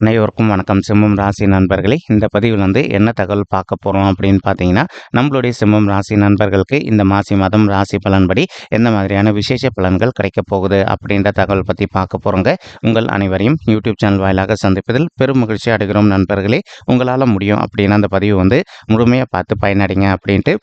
அனைவருக்கும் வணக்கம். சிம்மம் ராசி நண்பர்களே இந்த பதிவில் வந்து என்ன தகவல் பார்க்க போகிறோம் அப்படின்னு பார்த்தீங்கன்னா நம்மளுடைய சிம்மம் ராசி நண்பர்களுக்கு இந்த மாசி மாதம் ராசி பலன்படி எந்த மாதிரியான விசேஷ பலன்கள் கிடைக்கப் போகுது அப்படின்ற தகவல் பற்றி பார்க்க போகிறோங்க உங்கள் அனைவரையும் யூடியூப் சேனல் வாயிலாக சந்திப்பதில் பெரும் மகிழ்ச்சி அடைகிறோம் நண்பர்களே. உங்களால் முடியும் அப்படின்னு அந்த பதிவு வந்து முழுமையாக பார்த்து பயனடைங்க அப்படின்ட்டு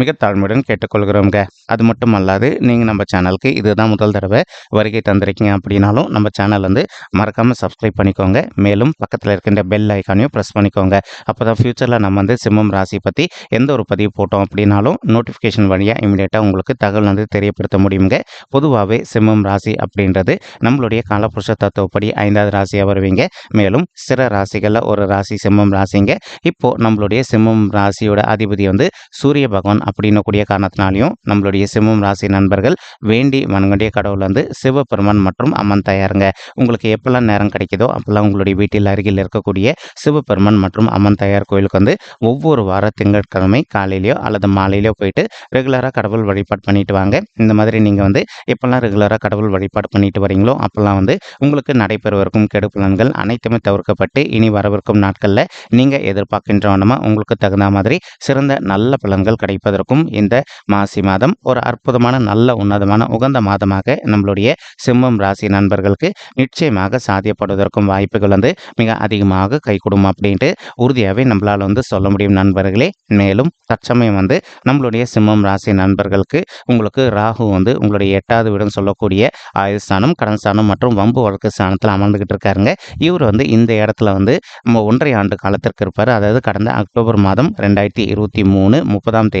மிக தாழ்மையுடன் கேட்டுக்கொள்கிறோங்க அது மட்டும் அல்லாது நீங்கள் நம்ம சேனலுக்கு இதுதான் முதல் தடவை வருகை தந்திருக்கீங்க அப்படின்னாலும் நம்ம சேனல் வந்து மறக்காமல் சப்ஸ்கிரைப் பண்ணிக்கோங்க. மேலும் பக்கத்தில் இருக்கின்ற பெல் ஐக்கானையும் ப்ரெஸ் பண்ணிக்கோங்க. அப்போ தான் ஃப்யூச்சரில் நம்ம வந்து சிம்மம் ராசி பற்றி எந்த ஒரு பதிவு போட்டோம் அப்படின்னாலும் நோட்டிஃபிகேஷன் வழியாக இமீடியட்டாக உங்களுக்கு தகவல் வந்து தெரியப்படுத்த முடியுங்க பொதுவாகவே சிம்மம் ராசி அப்படின்றது நம்மளுடைய காலபுருஷ தத்துவப்படி ஐந்தாவது ராசியாக வருவீங்க. மேலும் சிற ராசிகளில் ஒரு ராசி சிம்மம் ராசிங்க. இப்போது நம்மளுடைய சிம்மம் ராசியோட அதிபதி வந்து சூரிய பகவான் அப்படின்னு கூடிய காரணத்தினாலையும் நம்மளுடைய சிம்மம் ராசி நண்பர்கள் வேண்டி வணங்கக்கூடிய கடவுள் வந்து சிவபெருமான் மற்றும் அம்மன் தயாருங்க. உங்களுக்கு எப்பெல்லாம் நேரம் கிடைக்குதோ அப்பெல்லாம் உங்களுடைய வீட்டில் அருகில் இருக்கக்கூடிய சிவபெருமான் மற்றும் அம்மன் தயார் கோயிலுக்கு வந்து ஒவ்வொரு வார திங்கட்கிழமை காலையிலையோ அல்லது மாலையிலையோ போயிட்டு ரெகுலராக கடவுள் வழிபாடு பண்ணிட்டு வாங்க. இந்த மாதிரி நீங்கள் வந்து எப்பெல்லாம் ரெகுலராக கடவுள் வழிபாடு பண்ணிட்டு வரீங்களோ அப்பெல்லாம் வந்து உங்களுக்கு நடைபெறவிருக்கும் கெடு பலன்கள் அனைத்துமே தவிர்க்கப்பட்டு இனி வரவிருக்கும் நாட்களில் நீங்கள் எதிர்பார்க்கின்றவனமாக உங்களுக்கு தகுந்த மாதிரி சிறந்த நல்ல பலன்கள் கிடைக்கும். கிடைப்பதற்கும் இந்த மாசி மாதம் ஒரு அற்புதமான நல்ல உன்னதமான உகந்த மாதமாக நம்மளுடைய சிம்மம் ராசி நண்பர்களுக்கு நிச்சயமாக சாத்தியப்படுவதற்கும் வாய்ப்புகள் வந்து மிக அதிகமாக கைகூடும் அப்படின்ட்டு உறுதியாகவே நம்மளால் வந்து சொல்ல முடியும் நண்பர்களே. மேலும் தற்சமயம் வந்து நம்மளுடைய சிம்மம் ராசி நண்பர்களுக்கு உங்களுக்கு ராகு வந்து உங்களுடைய எட்டாவது வீடுன்னு சொல்லக்கூடிய ஆயுள் ஸ்தானம் கடன் ஸ்தானம் மற்றும் வம்பு வழக்கு ஸ்தானத்தில் அமர்ந்துகிட்டு இருக்காருங்க. இவர் வந்து இந்த இடத்துல வந்து நம்ம ஒன்றரை ஆண்டு காலத்திற்கு இருப்பார். அதாவது கடந்த அக்டோபர் மாதம் ரெண்டாயிரத்தி இருபத்தி மூணு முப்பதாம் தேதி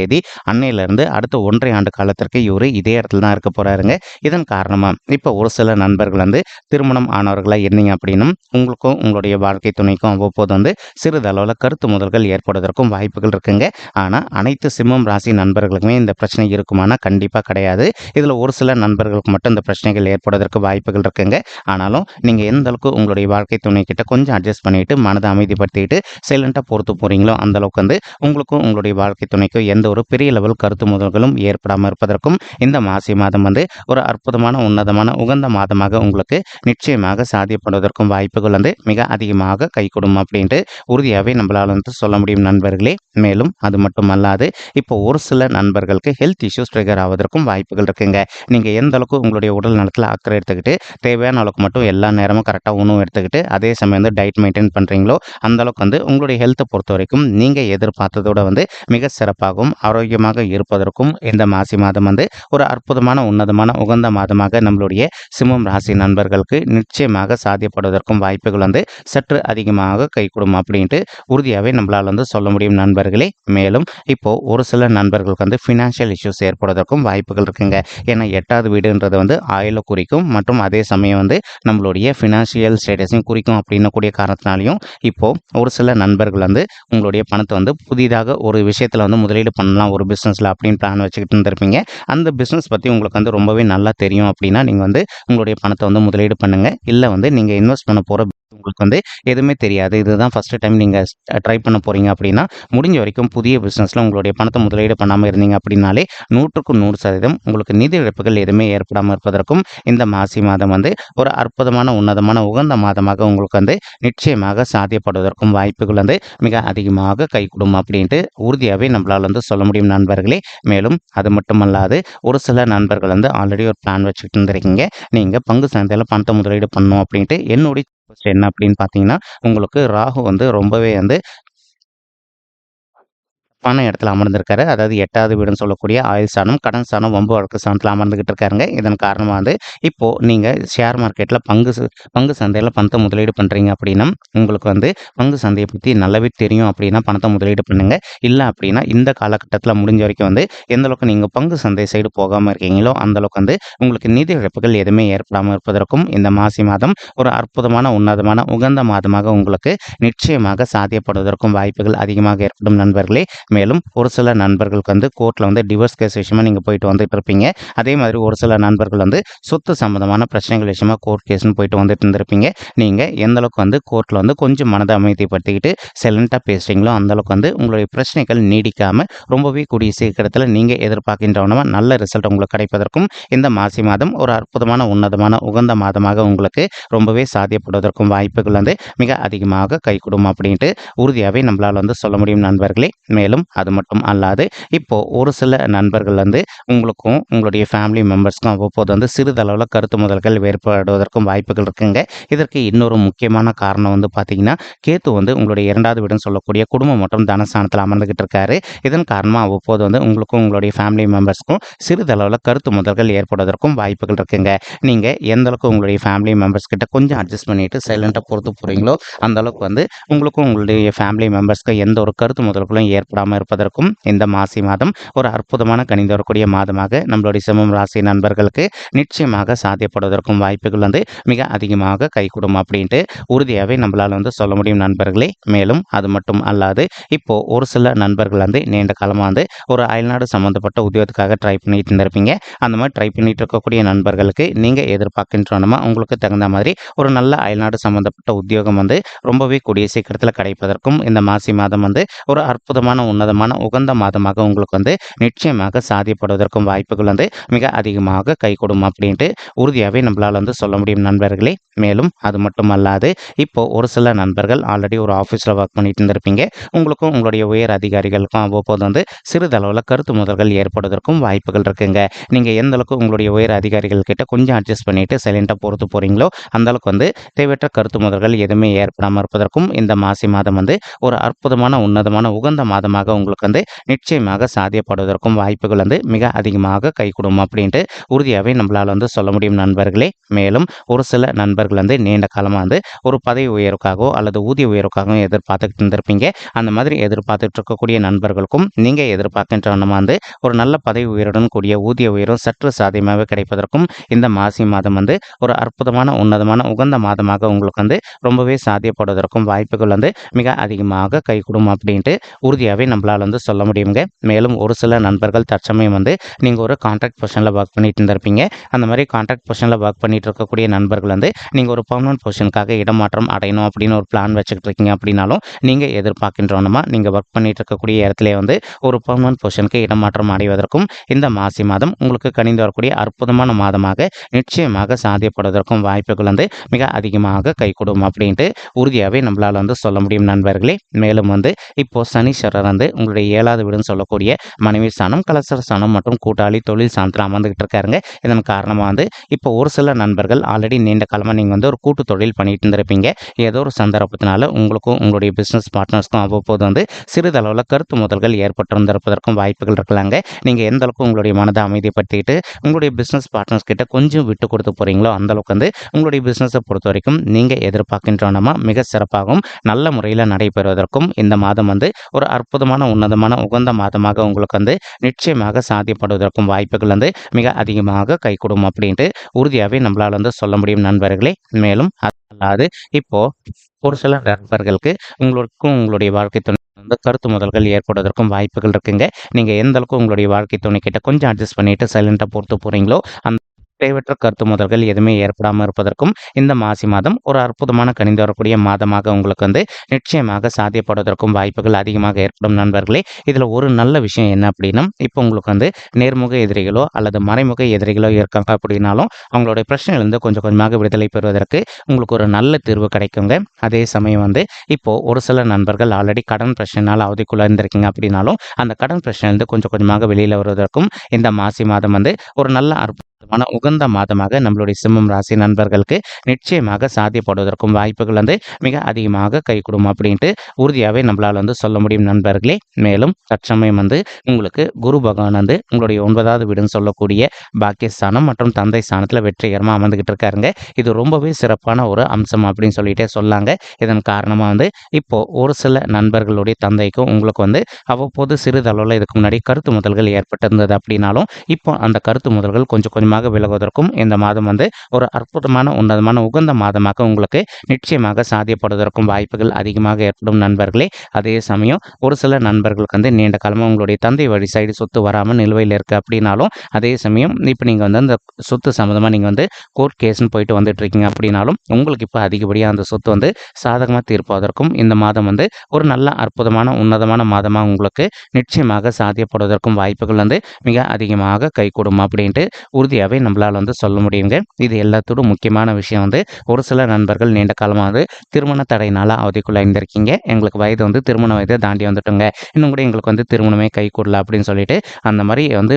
அன்னையிலிருந்து அடுத்த ஒன்றரை ஆண்டு காலத்திற்கு இவர் இதே இடத்துல தான் இருக்க போறாருங்க. இதன் காரணமாக இப்போ ஒரு சில நண்பர்கள் வந்து திருமணம் ஆனவர்களாக இருந்தீங்க அப்படின்னும் உங்களுக்கும் உங்களுடைய வாழ்க்கை துணைக்கும் அவ்வப்போது வந்து சிறிதளவில் கருத்து முதல்கள் ஏற்படுவதற்கும் வாய்ப்புகள் இருக்குங்க. ஆனால் அனைத்து சிம்மம் ராசி நண்பர்களுக்குமே இந்த பிரச்சனை இருக்குமானா கண்டிப்பாக கிடையாது. இதில் ஒரு சில நண்பர்களுக்கு மட்டும் இந்த பிரச்சனைகள் ஏற்படுவதற்கு வாய்ப்புகள் இருக்குங்க. ஆனாலும் நீங்கள் எந்த அளவுக்கு உங்களுடைய வாழ்க்கை துணை கிட்ட கொஞ்சம் அட்ஜஸ்ட் பண்ணிட்டு மனதை அமைதிப்படுத்திட்டு சைலண்டாக பொறுத்து போகிறீங்களோ அந்த அளவுக்கு வந்து உங்களுக்கும் உங்களுடைய வாழ்க்கை துணைக்கும் எந்த ஒரு பெரிய லெவல் கருத்து முதல்களும் ஏற்படாமல் இருப்பதற்கும் இந்த மாசி மாதம் வந்து ஒரு அற்புதமான உன்னதமான உகந்த மாதமாக உங்களுக்கு நிச்சயமாக சாத்தியப்படுவதற்கும் வாய்ப்புகள் வந்து மிக அதிகமாக கைகூடும் அப்படின்ட்டு உறுதியாகவே நம்மளால் வந்து சொல்ல முடியும் நண்பர்களே. மேலும் அது மட்டும் அல்லாது இப்போ ஒரு சில நண்பர்களுக்கு ஹெல்த் இஷ்யூஸ் ட்ரிகர் ஆவதற்கும் வாய்ப்புகள் இருக்குங்க. நீங்கள் எந்த அளவுக்கு உங்களுடைய உடல் நலத்தில் அக்கறை எடுத்துக்கிட்டு தேவையான அளவுக்கு மட்டும் எல்லா நேரமும் கரெக்டாக உணவு எடுத்துக்கிட்டு அதே சமயம் வந்து டயட் மெயின்டைன் பண்ணுறீங்களோ அந்த அளவுக்கு வந்து உங்களுடைய ஹெல்த்தை பொறுத்த வரைக்கும் நீங்கள் எதிர்பார்த்ததோட வந்து மிக சிறப்பாகவும் ஆரோக்கியமாக இருப்பதற்கும் இந்த மாசி மாதம் வந்து ஒரு அற்புதமான உன்னதமான உகந்த மாதமாக நம்மளுடைய சிம்மம் ராசி நண்பர்களுக்கு நிச்சயமாக சாத்தியப்படுவதற்கும் வாய்ப்புகள் வந்து சற்று அதிகமாக கைகூடும் அப்படின்ட்டு உறுதியாகவே நம்மளால் வந்து சொல்ல முடியும் நண்பர்களே. மேலும் இப்போ ஒரு சில நண்பர்களுக்கு வந்து ஃபினான்ஷியல் இஷ்யூஸ் ஏற்படுவதற்கும் வாய்ப்புகள் இருக்குங்க. ஏன்னா எட்டாவது வீடுன்றது வந்து ஆயில குறிக்கும் மற்றும் அதே சமயம் வந்து நம்மளுடைய ஃபினான்ஷியல் ஸ்டேட்டஸையும் குறிக்கும் அப்படின்னு கூடிய காரணத்தினாலையும் இப்போ ஒரு சில நண்பர்கள் வந்து உங்களுடைய பணத்தை வந்து புதிதாக ஒரு விஷயத்தில் வந்து முதலீடு பண்ணலாம் ஒரு பிஸ்னஸில் அப்படின்னு பிளான் வச்சுக்கிட்டு இருந்திருப்பீங்க. அந்த பிஸ்னஸ் பற்றி உங்களுக்கு வந்து ரொம்பவே நல்லா தெரியும் அப்படின்னா நீங்கள் வந்து உங்களுடைய பணத்தை வந்து முதலீடு பண்ணுங்கள் இல்லை வந்து நீங்கள் இன்வெஸ்ட் பண்ண போகிற உங்களுக்கு வந்து எதுவுமே தெரியாது. இதுதான் ஃபஸ்ட்டு டைம் நீங்கள் ட்ரை பண்ண போகிறீங்க அப்படின்னா முடிஞ்ச வரைக்கும் புதிய பிஸ்னஸில் உங்களுடைய பணத்தை முதலீடு பண்ணாமல் இருந்தீங்க அப்படின்னாலே நூற்றுக்கு நூறு சதவீதம் உங்களுக்கு நிதி இழப்புகள் எதுவுமே ஏற்படாமல் இருப்பதற்கும் இந்த மாசி மாதம் வந்து ஒரு அற்புதமான உன்னதமான உகந்த மாதமாக உங்களுக்கு வந்து நிச்சயமாக சாத்தியப்படுவதற்கும் வாய்ப்புகள் வந்து மிக அதிகமாக கைகூடும் அப்படின்ட்டு உறுதியாகவே நம்மளால் வந்து சொல்ல முடியும் நண்பர்களே. மேலும் அது மட்டுமல்லாது ஒரு சில நண்பர்கள் வந்து ஆல்ரெடி ஒரு பிளான் வச்சுக்கிட்டு இருந்திருக்கீங்க. நீங்கள் பங்கு சந்தையில் பணத்தை முதலீடு பண்ணணும் அப்படின்ட்டு என்னுடைய என்ன அப்படின்னு பார்த்தீங்கன்னா உங்களுக்கு ராகு வந்து ரொம்பவே வந்து பண இடத்துல அமர்ந்திருக்காரு. அதாவது எட்டாவது வீடுன்னு சொல்லக்கூடிய ஆயுள் ஸ்தானம் கடன் ஸ்தானம் வம்பு வழக்கு ஸ்தானத்தில் அமர்ந்துகிட்டு இருக்காருங்க இதன் காரணமாக வந்து இப்போது நீங்கள் ஷேர் மார்க்கெட்டில் பங்கு ச- பங்கு சந்தையில் பணத்தை முதலீடு பண்ணுறீங்க அப்படின்னா உங்களுக்கு வந்து பங்கு சந்தையை பற்றி நல்லாவே தெரியும் அப்படின்னா பணத்தை முதலீடு பண்ணுங்க. இல்லை அப்படின்னா இந்த காலகட்டத்தில் முடிஞ்ச வரைக்கும் வந்து எந்த அளவுக்கு நீங்கள் பங்கு சந்தை சைடு போகாமல் இருக்கீங்களோ அந்த அளவுக்கு வந்து உங்களுக்கு நிதி இழப்புகள் எதுவுமே ஏற்படாமல் இருப்பதற்கும் இந்த மாசி மாதம் ஒரு அற்புதமான உன்னதமான உகந்த மாதமாக உங்களுக்கு நிச்சயமாக சாத்தியப்படுவதற்கும் வாய்ப்புகள் அதிகமாக ஏற்படும் நண்பர்களே. மேலும் ஒரு சில நண்பர்களுக்கு வந்து கோர்ட்டில் வந்து டிவோர்ஸ் கேஸ் விஷயமா நீங்கள் போயிட்டு வந்துட்டு இருப்பீங்க. அதே மாதிரி ஒரு சில நண்பர்கள் வந்து சொத்து சம்பந்தமான பிரச்சனைகள் விஷயமா கோர்ட் கேஸ்னு போயிட்டு வந்துட்டு இருந்திருப்பீங்க. நீங்கள் எந்தளவுக்கு வந்து கோர்ட்டில் வந்து கொஞ்சம் மனதை அமைதிப்படுத்திக்கிட்டு சைலண்ட்டாக பேசுகிறீங்களோ அந்தளவுக்கு வந்து உங்களுடைய பிரச்சனைகள் நீடிக்காமல் ரொம்பவே கூடிய சீக்கிரத்தில் நீங்கள் எதிர்பார்க்கின்றவனமாக நல்ல ரிசல்ட் உங்களுக்கு கிடைப்பதற்கும் இந்த மாசி மாதம் ஒரு அற்புதமான உன்னதமான உகந்த மாதமாக உங்களுக்கு ரொம்பவே சாத்தியப்படுவதற்கும் வாய்ப்புகள் வந்து மிக அதிகமாக கைகூடும் அப்படின்ட்டு உறுதியாகவே நம்மளால் வந்து சொல்ல முடியும் நண்பர்களே. மேலும் அது மட்டும் அல்லாது இப்போது ஒரு சில நண்பர்கள் வந்து உங்களுக்கும் உங்களுடைய ஃபேமிலி மெம்பர்ஸ்க்கும் அவ்வப்போது வந்து சிறிதளவில் கருத்து முதல்கள் வேறுபடுவதற்கும் வாய்ப்புகள் இருக்குங்க. இதற்கு இன்னொரு முக்கியமான காரணம் வந்து பார்த்தீங்கன்னா கேத்து வந்து உங்களுடைய இரண்டாவது வீடுன்னு சொல்லக்கூடிய குடும்பம் மற்றும் தனஸ்தானத்தில் அமர்ந்துகிட்டு இருக்காரு. இதன் காரணமாக அவ்வப்போது வந்து உங்களுக்கும் உங்களுடைய ஃபேமிலி மெம்பர்ஸ்க்கும் சிறிதளவில் கருத்து முதல்கள் ஏற்படுவதற்கும் வாய்ப்புகள் இருக்குங்க. நீங்கள் எந்த அளவுக்கு உங்களுடைய ஃபேமிலி மெம்பர்ஸ் கிட்ட கொஞ்சம் அட்ஜஸ்ட் பண்ணிட்டு சைலண்ட்டாக பொறுத்து போகிறீங்களோ அந்த அளவுக்கு வந்து உங்களுக்கும் உங்களுடைய ஃபேமிலி மெம்பர்ஸ்க்கு எந்த ஒரு கருத்து முதல்களும் ஏற்படாமல் இருப்பதற்கும் இந்த மாசி மாதம் ஒரு அற்புதமான கணிந்து வரக்கூடிய மாதமாக நம்மளுடைய சிம்மம் ராசி நண்பர்களுக்கு நிச்சயமாக சாத்தியப்படுவதற்கும் வாய்ப்புகள் வந்து மிக அதிகமாக கைகூடும் அப்படின்ட்டு உறுதியாகவே நம்மளால் வந்து சொல்ல முடியும் நண்பர்களே. மேலும் அது மட்டும் அல்லாது இப்போ ஒரு சில நண்பர்கள் வந்து நீண்ட காலமாக வந்து ஒரு அயல்நாடு சம்மந்தப்பட்ட உத்தியோகத்துக்காக ட்ரை பண்ணிட்டு இருந்திருப்பீங்க. அந்த மாதிரி ட்ரை பண்ணிட்டு இருக்கக்கூடிய நண்பர்களுக்கு நீங்கள் எதிர்பார்க்கின்றனமா உங்களுக்கு தகுந்த மாதிரி ஒரு நல்ல அயல்நாடு சம்மந்தப்பட்ட உத்தியோகம் வந்து ரொம்பவே கூடிய சீக்கிரத்தில் கிடைப்பதற்கும் இந்த மாசி மாதம் வந்து ஒரு அற்புதமான உன்னதமான உகந்த மாதமாக உங்களுக்கு வந்து நிச்சயமாக சாதிப்படுவதற்கும் வாய்ப்புகள் வந்து மிக அதிகமாக கைகூடும் அப்படின்ட்டு உறுதியாகவே நம்மளால் வந்து சொல்ல முடியும் நண்பர்களே. மேலும் அது மட்டும் அல்லாது இப்போ ஒரு சில நண்பர்கள் ஆல்ரெடி ஒரு ஆஃபீஸில் ஒர்க் பண்ணிட்டு இருந்திருப்பீங்க. உங்களுக்கும் உங்களுடைய உயர் அதிகாரிகளுக்கும் அவ்வப்போது வந்து சிறிதளவில் கருத்து முதல்கள் ஏற்படுவதற்கும் வாய்ப்புகள் இருக்குங்க. நீங்கள் எந்த அளவுக்கு உங்களுடைய உயர் அதிகாரிகள் கிட்ட கொஞ்சம் அட்ஜஸ்ட் பண்ணிட்டு சைலண்டாக பொறுத்து போகிறீங்களோ அந்த அளவுக்கு வந்து தேவையற்ற கருத்து முதல்கள் எதுவுமே ஏற்படாமல் இருப்பதற்கும் இந்த மாசி மாதம் வந்து ஒரு அற்புதமான உன்னதமான உகந்த மாதமாக உங்களுக்கு வந்து நிச்சயமாக சாத்தியப்படுவதற்கும் வாய்ப்புகள் வந்து மிக அதிகமாக கைகூடும் அப்படின்ட்டு உறுதியாகவே நம்மளால் வந்து சொல்ல முடியும் நண்பர்களே. மேலும் ஒரு சில நண்பர்கள் வந்து நீண்ட காலமாக வந்து ஒரு பதவி உயர்வுக்காகவோ அல்லது ஊதிய உயர்வுக்காகவோ எதிர்பார்த்துக்கிட்டு இருந்திருப்பீங்க. அந்த மாதிரி எதிர்பார்த்துட்டு இருக்கக்கூடிய நண்பர்களுக்கும் நீங்கள் எதிர்பார்க்கின்ற வண்ணமா வந்து ஒரு நல்ல பதவி உயருடன் கூடிய ஊதிய உயரும் சற்று சாத்தியமாக கிடைப்பதற்கும் இந்த மாசி மாதம் வந்து ஒரு அற்புதமான உன்னதமான உகந்த மாதமாக உங்களுக்கு வந்து ரொம்பவே சாத்தியப்படுவதற்கும் வாய்ப்புகள் வந்து மிக அதிகமாக கைகூடும் அப்படின்ட்டு உறுதியாகவே நம்மளால் வந்து சொல்ல முடியுங்க மேலும் ஒரு சில நண்பர்கள் தற்சமயம் வந்து நீங்கள் ஒரு கான்ட்ராக்ட் பொசிஷனில் ஒர்க் பண்ணிட்டு இருந்திருப்பீங்க. அந்த மாதிரி கான்ட்ராக்ட் பொசிஷனில் ஒர்க் பண்ணிட்டு இருக்கக்கூடிய நண்பர்கள் வந்து நீங்கள் ஒரு பர்மனன்ட் பொசிஷனுக்காக இடமாற்றம் அடையணும் அப்படின்னு ஒரு பிளான் வச்சுக்கிட்டு இருக்கீங்க அப்படின்னாலும் நீங்கள் எதிர்பார்க்கின்றோனமா நீங்கள் ஒர்க் பண்ணிட்டு இருக்கக்கூடிய இடத்துல வந்து ஒரு பர்மனன்ட் பொசிஷனுக்கு இடமாற்றம் அடைவதற்கும் இந்த மாசி மாதம் உங்களுக்கு கணிந்து வரக்கூடிய அற்புதமான மாதமாக நிச்சயமாக சாத்தியப்படுவதற்கும் வாய்ப்புகள் வந்து மிக அதிகமாக கைகூடும் அப்படின்ட்டு உறுதியாகவே நம்மளால் வந்து சொல்ல முடியும் நண்பர்களே. மேலும் வந்து இப்போது சனீஸ்வரர் வந்து உங்களுடைய ஏழாவது வீடுன்னு சொல்லக்கூடிய மனைவி ஸ்தானம் கலசர ஸ்தானம் மற்றும் கூட்டாளி தொழில் சாணத்தில் அமர்ந்துகிட்டு இருக்காருங்க. இதன் காரணமாக வந்து இப்போ ஒரு சில நண்பர்கள் ஆல்ரெடி நீண்ட காலமாக நீங்கள் வந்து ஒரு கூட்டு தொழில் பண்ணிட்டு இருந்திருப்பீங்க. ஏதோ ஒரு சந்தர்ப்பத்தினால உங்களுக்கும் உங்களுடைய பிஸ்னஸ் பார்ட்னர்ஸ்க்கும் அவ்வப்போது வந்து சிறிதளவில் கருத்து முதல்கள் ஏற்பட்டிருந்திருப்பதற்கும் வாய்ப்புகள் இருக்கலாங்க. நீங்கள் எந்த அளவுக்கு உங்களுடைய மனதை அமைதிப்படுத்திட்டு உங்களுடைய பிஸ்னஸ் பார்ட்னர்ஸ் கிட்ட கொஞ்சம் விட்டு கொடுத்து போகிறீங்களோ அந்த அளவுக்கு வந்து உங்களுடைய பிஸ்னஸை பொறுத்த வரைக்கும் நீங்கள் எதிர்பார்க்கின்றனமா மிக சிறப்பாகவும் நல்ல முறையில் நடைபெறுவதற்கும் இந்த மாதம் வந்து ஒரு அற்புதமான உன்னதமான உகந்த மாதமாக உங்களுக்கு வந்து நிச்சயமாக சாத்தியப்படுவதற்கும் வாய்ப்புகள் வந்து மிக அதிகமாக கைகூடும் அப்படின்ட்டு உறுதியாகவே நம்மளால் வந்து சொல்ல முடியும் நண்பர்களே. மேலும் அல்லாது இப்போ ஒரு சில நண்பர்களுக்கு உங்களுக்கும் உங்களுடைய வாழ்க்கை துணை வந்து கருத்து முதல்கள் ஏற்படுவதற்கும் வாய்ப்புகள் இருக்குங்க. நீங்கள் எந்த அளவுக்கு உங்களுடைய வாழ்க்கை துணை கிட்ட கொஞ்சம் அட்ஜஸ்ட் பண்ணிட்டு சைலண்டாக பொறுத்து போகிறீங்களோ அந்த தேவையற்ற கருத்து முதல்கள் எதுவுமே ஏற்படாமல் இருப்பதற்கும் இந்த மாசி மாதம் ஒரு அற்புதமான கணிந்து வரக்கூடிய மாதமாக உங்களுக்கு வந்து நிச்சயமாக சாத்தியப்படுவதற்கும் வாய்ப்புகள் அதிகமாக ஏற்படும் நண்பர்களே. இதில் ஒரு நல்ல விஷயம் என்ன அப்படின்னா இப்போ உங்களுக்கு வந்து நேர்முக எதிரிகளோ அல்லது மறைமுக எதிரிகளோ இருக்காங்க அப்படின்னாலும் அவங்களுடைய பிரச்சனையிலிருந்து கொஞ்சம் கொஞ்சமாக விடுதலை பெறுவதற்கு உங்களுக்கு ஒரு நல்ல தீர்வு கிடைக்குங்க. அதே சமயம் வந்து இப்போது ஒரு சில நண்பர்கள் ஆல்ரெடி கடன் பிரச்சனைனால் அவதிக்குள்ளே இருந்திருக்கீங்க அப்படின்னாலும் அந்த கடன் பிரச்சனையிலிருந்து கொஞ்சம் கொஞ்சமாக வெளியில் வருவதற்கும் இந்த மாசி மாதம் வந்து ஒரு நல்ல மன உகந்த மாதமாக நம்மளுடைய சிம்மம் ராசி நண்பர்களுக்கு நிச்சயமாக சாத்தியப்படுவதற்கும் வாய்ப்புகள் வந்து மிக அதிகமாக கைகூடும் அப்படின்ட்டு உறுதியாகவே நம்மளால் வந்து சொல்ல முடியும் நண்பர்களே. மேலும் தற்சமயம் வந்து உங்களுக்கு குரு பகவான் வந்து உங்களுடைய ஒன்பதாவது வீடுன்னு சொல்லக்கூடிய பாக்கியஸ்தானம் மற்றும் தந்தை ஸ்தானத்தில் வெற்றிகரமாக அமர்ந்துகிட்டு இருக்காருங்க. இது ரொம்பவே சிறப்பான ஒரு அம்சம் அப்படின்னு சொல்லிட்டே சொல்லாங்க. இதன் காரணமாக வந்து இப்போது ஒரு சில நண்பர்களுடைய தந்தைக்கும் உங்களுக்கு வந்து அவ்வப்போது சிறிதளவில் இதுக்கு முன்னாடி கருத்து முதல்கள் ஏற்பட்டிருந்தது அப்படின்னாலும் இப்போ அந்த கருத்து முதல்கள் கொஞ்சம் கொஞ்சம் நிச்சயமாக விலகுவதற்கும் இந்த மாதம் வந்து ஒரு அற்புதமான உன்னதமான உகந்த மாதமாக உங்களுக்கு நிச்சயமாக சாத்தியப்படுவதற்கும் வாய்ப்புகள் அதிகமாக ஏற்படும் நண்பர்களே. அதே சமயம் ஒரு சில நண்பர்களுக்கு வந்து நீண்ட காலமாக உங்களுடைய தந்தை வழி சைடு சொத்து வராமல் நிலுவையில் இருக்குது அப்படின்னாலும் அதே சமயம் இப்போ நீங்கள் வந்து அந்த சொத்து சம்மந்தமாக நீங்கள் வந்து கோர்ட் கேஸ்னு போயிட்டு வந்துட்டு இருக்கீங்க அப்படின்னாலும் உங்களுக்கு இப்போ அதிகப்படியாக அந்த சொத்து வந்து சாதகமாக தீர்ப்பதற்கும் இந்த மாதம் வந்து ஒரு நல்ல அற்புதமான உன்னதமான மாதமாக உங்களுக்கு நிச்சயமாக சாத்தியப்படுவதற்கும் வாய்ப்புகள் வந்து மிக அதிகமாக கைகூடும் அப்படின்ட்டு உறுதியாகவே நம்மளால் வந்து சொல்ல முடியுங்க. இது எல்லாத்தோடும் முக்கியமான விஷயம் வந்து ஒரு சில நண்பர்கள் நீண்ட காலமாக வந்து திருமண தடையினால் அவதிக்குள்ளே இருந்திருக்கீங்க எங்களுக்கு வயது வந்து திருமண வயதை தாண்டி வந்துட்டோங்க. இன்னும் கூட எங்களுக்கு வந்து திருமணமே கை கூடல அப்படின்னு சொல்லிட்டு அந்த மாதிரி வந்து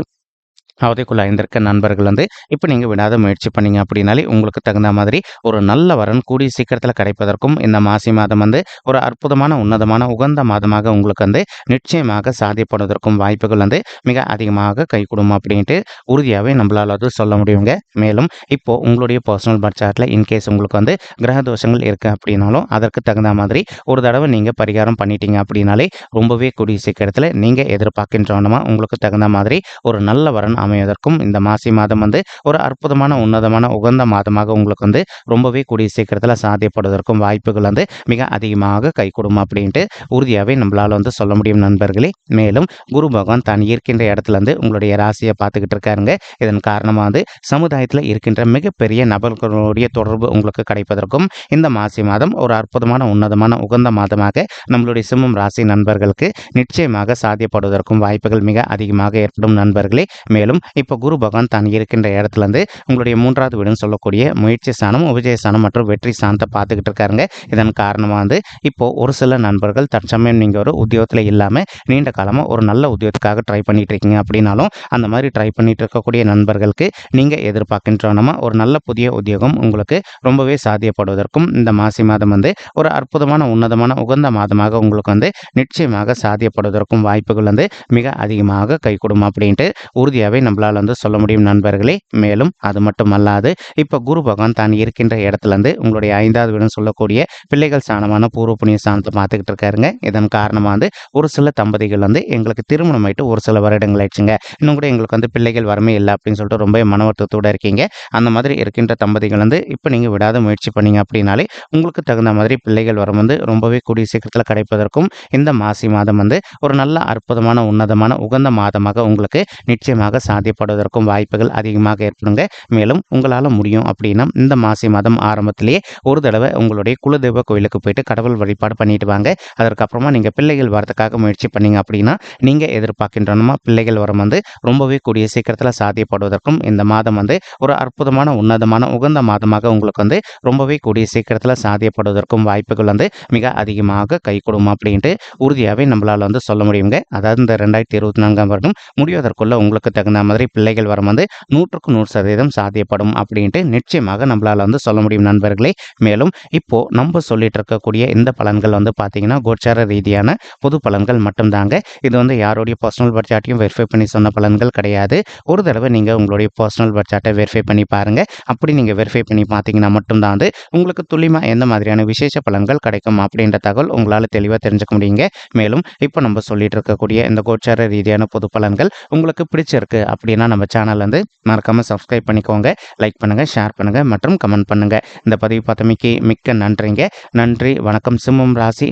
அவதைக்குள்ள நண்பர்கள் வந்து இப்போ நீங்கள் விடாத முயற்சி பண்ணீங்க அப்படின்னாலே உங்களுக்கு தகுந்த மாதிரி ஒரு நல்ல வரன் கூடிய சீக்கிரத்தில் கிடைப்பதற்கும் இந்த மாசி மாதம் வந்து ஒரு அற்புதமான உன்னதமான உகந்த மாதமாக உங்களுக்கு வந்து நிச்சயமாக சாதிப்படுவதற்கும் வாய்ப்புகள் வந்து மிக அதிகமாக கை அப்படின்ட்டு உறுதியாகவே நம்மளால் அது சொல்ல முடியுங்க. மேலும் இப்போது உங்களுடைய பர்சனல் பட்ஜெட்டில் இன்கேஸ் உங்களுக்கு வந்து கிரக தோஷங்கள் இருக்குது அப்படின்னாலும் அதற்கு தகுந்த மாதிரி ஒரு தடவை நீங்கள் பரிகாரம் பண்ணிட்டீங்க அப்படின்னாலே ரொம்பவே கூடிய சீக்கிரத்தில் நீங்கள் எதிர்பார்க்கின்றவனமா உங்களுக்கு தகுந்த மாதிரி ஒரு நல்ல வரன் அமைவதற்கும் இந்த மாசி மாதம் வந்து ஒரு அற்புதமான உன்னதமான உகந்த மாதமாக உங்களுக்கு வந்து ரொம்பவே கூடிய சீக்கிரத்தில் சாத்தியப்படுவதற்கும் வாய்ப்புகள் வந்து மிக அதிகமாக கை கொடுக்கும் அப்படின்ட்டு உறுதியாகவே நம்மளால் வந்து சொல்ல முடியும் நண்பர்களே. மேலும் குரு பகவான் தான் இருக்கின்ற இடத்துல இருந்து உங்களுடைய ராசியை பார்த்துக்கிட்டு இருக்காருங்க. இதன் காரணமாக வந்து சமுதாயத்தில் இருக்கின்ற மிகப்பெரிய நபர்களுடைய தொடர்பு உங்களுக்கு கிடைப்பதற்கும் இந்த மாசி மாதம் ஒரு அற்புதமான உன்னதமான உகந்த மாதமாக நம்மளுடைய சிம்மம் ராசி நண்பர்களுக்கு நிச்சயமாக சாத்தியப்படுவதற்கும் வாய்ப்புகள் மிக அதிகமாக ஏற்படும் நண்பர்களே. மேலும் இப்போ குரு பகவான் தான் இருக்கின்ற இடத்துலேருந்து உங்களுடைய மூன்றாவது வீடுன்னு சொல்லக்கூடிய முயற்சி ஸ்தானம் உபஜய ஸ்தானம் மற்றும் வெற்றி ஸ்தானத்தை பார்த்துக்கிட்டு இருக்காருங்க. இதன் காரணமாக வந்து இப்போ ஒரு சில நண்பர்கள் தற்சமயம் நீங்கள் ஒரு உத்தியோகத்தில் இல்லாமல் நீண்ட காலமாக ஒரு நல்ல உத்தியோகத்துக்காக ட்ரை பண்ணிட்டு இருக்கீங்க அப்படின்னாலும் அந்த மாதிரி ட்ரை பண்ணிட்டு இருக்கக்கூடிய நண்பர்களுக்கு நீங்கள் எதிர்பார்க்கின்றோனமா ஒரு நல்ல புதிய உத்தியோகம் உங்களுக்கு ரொம்பவே சாத்தியப்படுவதற்கும் இந்த மாசி மாதம் வந்து ஒரு அற்புதமான உன்னதமான உகந்த மாதமாக உங்களுக்கு வந்து நிச்சயமாக சாத்தியப்படுவதற்கும் வாய்ப்புகள் வந்து மிக அதிகமாக கை அப்படின்ட்டு உறுதியாகவே நம்மளால் வந்து சொல்ல முடியும் நண்பர்களே. மேலும் அது மட்டும் அல்லாது இப்போ குரு பகவான் தான் இருக்கின்ற இடத்துலேருந்து உங்களுடைய ஐந்தாவது வீடுன்னு சொல்லக்கூடிய பிள்ளைகள் ஸ்தானமான பூர்வ புண்ணிய ஸ்தானத்தை பார்த்துக்கிட்டு இருக்காருங்க. இதன் காரணமாக வந்து ஒரு சில தம்பதிகள் வந்து எங்களுக்கு திருமணம் ஆயிட்டு ஒரு சில வருடங்கள் ஆயிடுச்சுங்க. இன்னும் கூட எங்களுக்கு வந்து பிள்ளைகள் வரமே இல்லை அப்படின்னு சொல்லிட்டு ரொம்ப மனவர்த்தத்தோடு இருக்கீங்க. அந்த மாதிரி இருக்கின்ற தம்பதிகள் வந்து இப்போ நீங்கள் விடாத முயற்சி பண்ணீங்க அப்படின்னாலே உங்களுக்கு தகுந்த மாதிரி பிள்ளைகள் வரம் வந்து ரொம்பவே கூடிய சீக்கிரத்தில் கிடைப்பதற்கும் இந்த மாசி மாதம் வந்து ஒரு நல்ல அற்புதமான உன்னதமான உகந்த மாதமாக உங்களுக்கு நிச்சயமாக சாத்தியப்படுவதற்கும் வாய்ப்புகள் அதிகமாக ஏற்படுங்க. மேலும் உங்களால் முடியும் அப்படின்னா இந்த மாசி மாதம் ஆரம்பத்திலேயே ஒரு தடவை உங்களுடைய குலதெய்வ கோயிலுக்கு போயிட்டு கடவுள் வழிபாடு பண்ணிட்டு வாங்க. அதற்கப்புறமா நீங்கள் பிள்ளைகள் வரதுக்காக முயற்சி பண்ணீங்க அப்படின்னா நீங்கள் எதிர்பார்க்கின்றனமா பிள்ளைகள் வரம் வந்து ரொம்பவே கூடிய சீக்கிரத்தில் சாத்தியப்படுவதற்கும் இந்த மாதம் வந்து ஒரு அற்புதமான உன்னதமான உகந்த மாதமாக உங்களுக்கு வந்து ரொம்பவே கூடிய சீக்கிரத்தில் சாத்தியப்படுவதற்கும் வாய்ப்புகள் வந்து மிக அதிகமாக கை கொடுக்கும் அப்படின்ட்டு உறுதியாகவே நம்மளால் வந்து சொல்ல முடியுங்க. அதாவது இந்த ரெண்டாயிரத்தி இருபத்தி நான்காம் வருடம் முடிவதற்குள்ள உங்களுக்கு தகுந்த மாதிரி பிள்ளைகள் வரம் வந்து நூற்றுக்கு நூறு சதவீதம் சாத்தியப்படும் அப்படின்ட்டு நிச்சயமாக நம்மளால் வந்து சொல்ல முடியும் நண்பர்களே. மேலும் இப்போ நம்ம சொல்லிட்டு இருக்கக்கூடிய இந்த பலன்கள் வந்து பார்த்தீங்கன்னா கோச்சார ரீதியான பொது பலன்கள் மட்டும்தாங்க. இது வந்து யாருடைய பர்சனல் பட்ஜெட்டையும் வெரிஃபை பண்ணி சொன்ன பலன்கள் கிடையாது. ஒரு தடவை நீங்கள் உங்களுடைய பர்சனல் பட்ஜெட்டை வெரிஃபை பண்ணி பாருங்கள் அப்படி நீங்கள் வெரிஃபை பண்ணி பார்த்தீங்கன்னா மட்டும்தான் வந்து உங்களுக்கு துல்லியமாக எந்த மாதிரியான விசேஷ பலன்கள் கிடைக்கும் அப்படின்ற தகவல் உங்களால் தெளிவாக தெரிஞ்சுக்க முடியுங்க. மேலும் இப்போ நம்ம சொல்லிட்டு இருக்கக்கூடிய இந்த கோச்சார ரீதியான பொது பலன்கள் உங்களுக்கு பிடிச்சிருக்கு அப்படின்னா நம்ம சேனல் வந்து மறக்காமல் சப்ஸ்கிரைப் பண்ணிக்கோங்க லைக் பண்ணுங்கள் ஷேர் பண்ணுங்கள் மற்றும் கமெண்ட் பண்ணுங்கள் இந்த பதிவு பார்த்தமைக்கு மிக்க நன்றிங்க. நன்றி வணக்கம். சிம்மம் ராசி